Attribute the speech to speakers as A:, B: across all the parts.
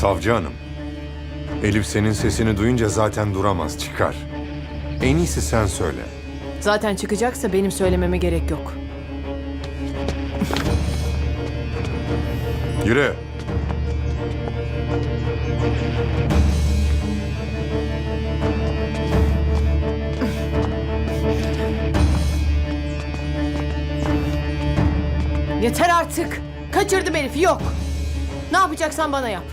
A: Savcı hanım. Elif senin sesini duyunca zaten duramaz, çıkar. En iyisi sen söyle.
B: Zaten çıkacaksa benim söylememe gerek yok.
A: Yürü.
B: Yeter artık. Kaçırdım Elif'i yok. Ne yapacaksan bana yap.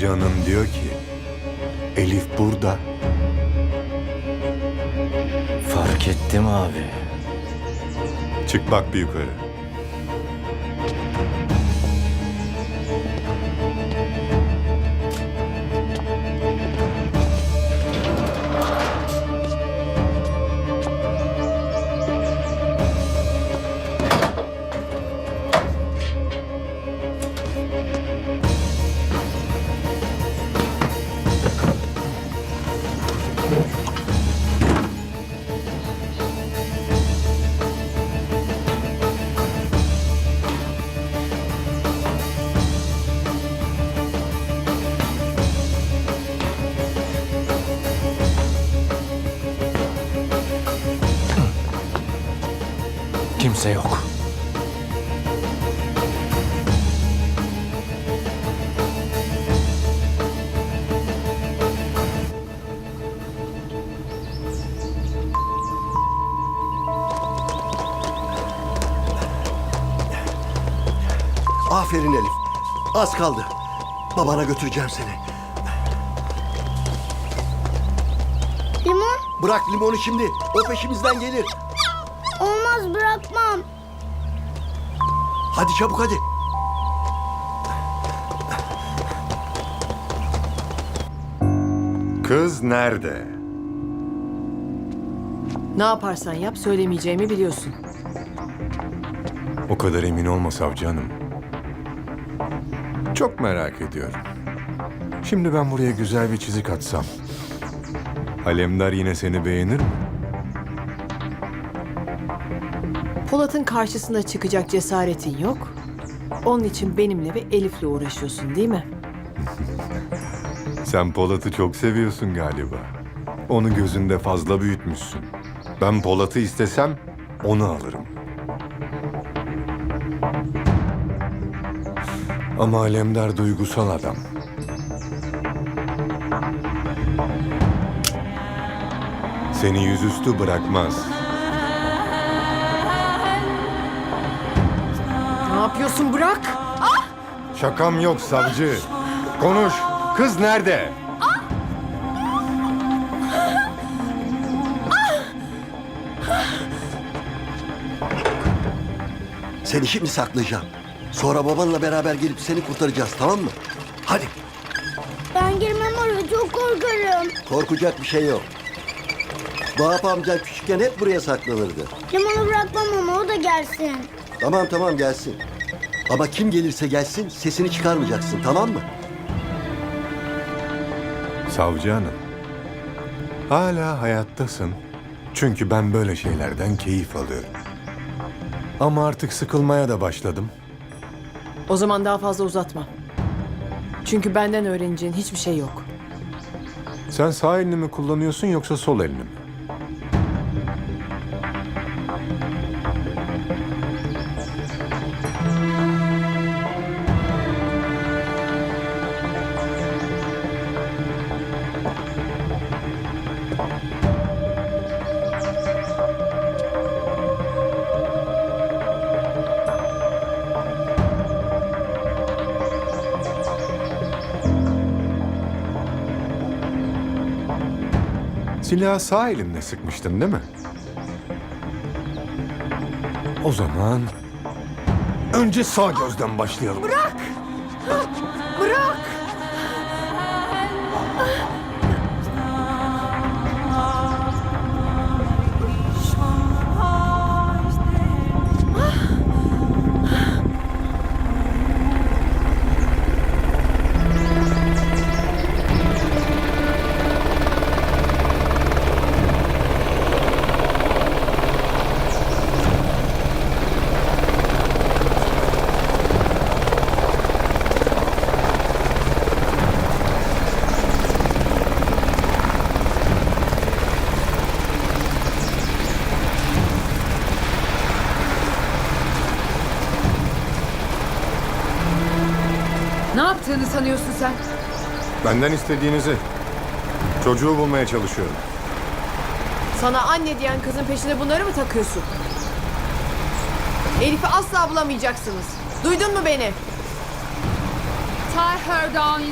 A: Savcı hanım diyor ki... Elif burada.
C: Fark ettim abi.
A: Çık bak bir yukarı.
C: Kimse yok.
D: Aferin Elif. Az kaldı. Babana götüreceğim seni.
E: Limon?
D: Bırak limonu şimdi. O peşimizden gelir.
E: Bırakmam.
D: Hadi çabuk hadi.
A: Kız nerede?
B: Ne yaparsan yap söylemeyeceğimi biliyorsun.
A: O kadar emin olma savcı hanım. Çok merak ediyorum. Şimdi ben buraya güzel bir çizik atsam. Alemdar yine seni beğenir mi?
B: Polat'ın karşısında çıkacak cesaretin yok. Onun için benimle ve Elif'le uğraşıyorsun değil mi?
A: Sen Polat'ı çok seviyorsun galiba. Onu gözünde fazla büyütmüşsün. Ben Polat'ı istesem onu alırım. Ama Alemdar duygusal adam. Seni yüzüstü bırakmaz.
B: Yapıyorsun bırak?
A: Şakam yok savcı. Konuş. Kız nerede?
D: Seni şimdi saklayacağım. Sonra babanla beraber gelip seni kurtaracağız tamam mı? Hadi.
E: Ben girmem oraya çok korkarım.
D: Korkacak bir şey yok. Vahap amcan küçükken hep buraya saklanırdı.
E: Limonu bırakmam ama o da gelsin.
D: Tamam tamam gelsin. Ama kim gelirse gelsin sesini çıkarmayacaksın tamam mı?
A: Savcı hanım. Hala hayattasın. Çünkü ben böyle şeylerden keyif alıyorum. Ama artık sıkılmaya da başladım.
B: O zaman daha fazla uzatma. Çünkü benden öğreneceğin hiçbir şey yok.
A: Sen sağ elini mi kullanıyorsun yoksa sol elini mi? Silahı sağ elinle sıkmıştın değil mi? O zaman önce sağ gözden başlayalım.
B: Bırak!
F: Ne yaptığını sanıyorsun sen?
A: Benden istediğinizi. Çocuğu bulmaya çalışıyorum.
B: Sana anne diyen kızın peşine bunları mı takıyorsun? Elif'i asla bulamayacaksınız. Duydun mu beni?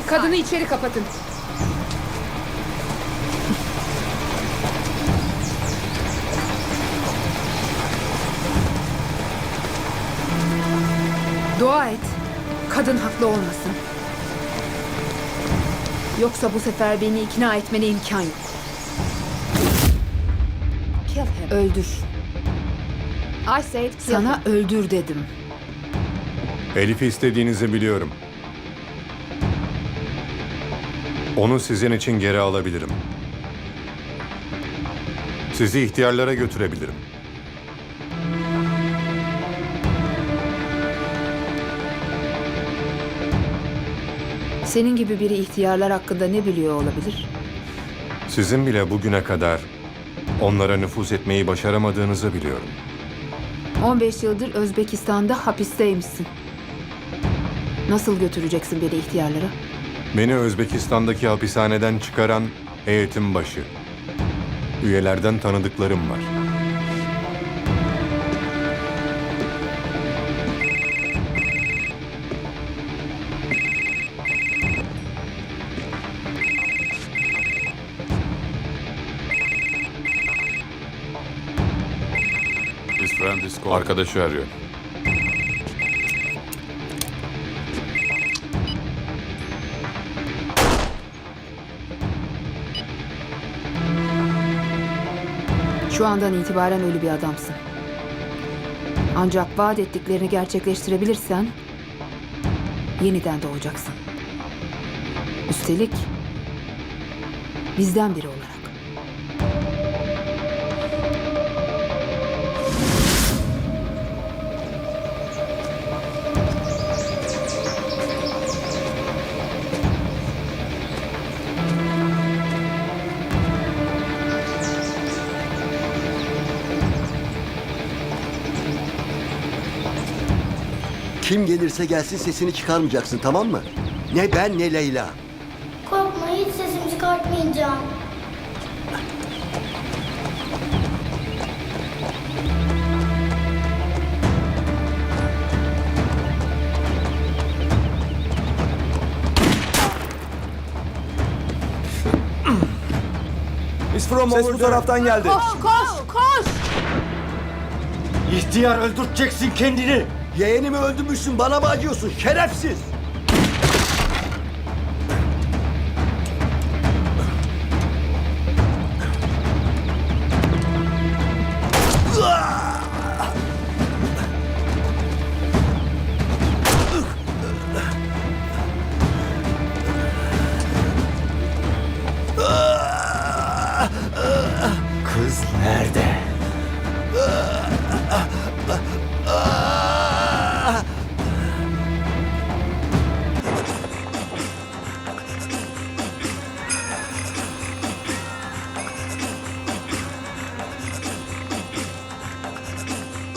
F: Kadını içeri kapatın. Dua et. Kadın haklı olmasın. Yoksa bu sefer beni ikna etmene imkan yok. Öldür. Sana öldür dedim.
A: Elif'i istediğinizi biliyorum. Onu sizin için geri alabilirim. Sizi ihtiyarlara götürebilirim.
F: Senin gibi biri ihtiyarlar hakkında ne biliyor olabilir?
A: Sizin bile bugüne kadar onlara nüfuz etmeyi başaramadığınızı biliyorum.
F: 15 yıldır Özbekistan'da hapisteymişsin. Nasıl götüreceksin beni ihtiyarlara?
A: Beni Özbekistan'daki hapishaneden çıkaran heyetin başı. Üyelerden tanıdıklarım var.
G: Arkadaşı arıyor.
F: Şu andan itibaren ölü bir adamsın. Ancak vaat ettiklerini gerçekleştirebilirsen yeniden doğacaksın. Üstelik bizden biri olarak.
D: Kim gelirse gelsin sesini çıkarmayacaksın tamam mı? Ne ben ne Leyla.
E: Korkma hiç sesimi çıkartmayacağım.
H: Ses bu taraftan geldi.
C: İhtiyar öldüreceksin kendini.
D: Yeğenimi öldürmüşsün bana mı acıyorsun şerefsiz?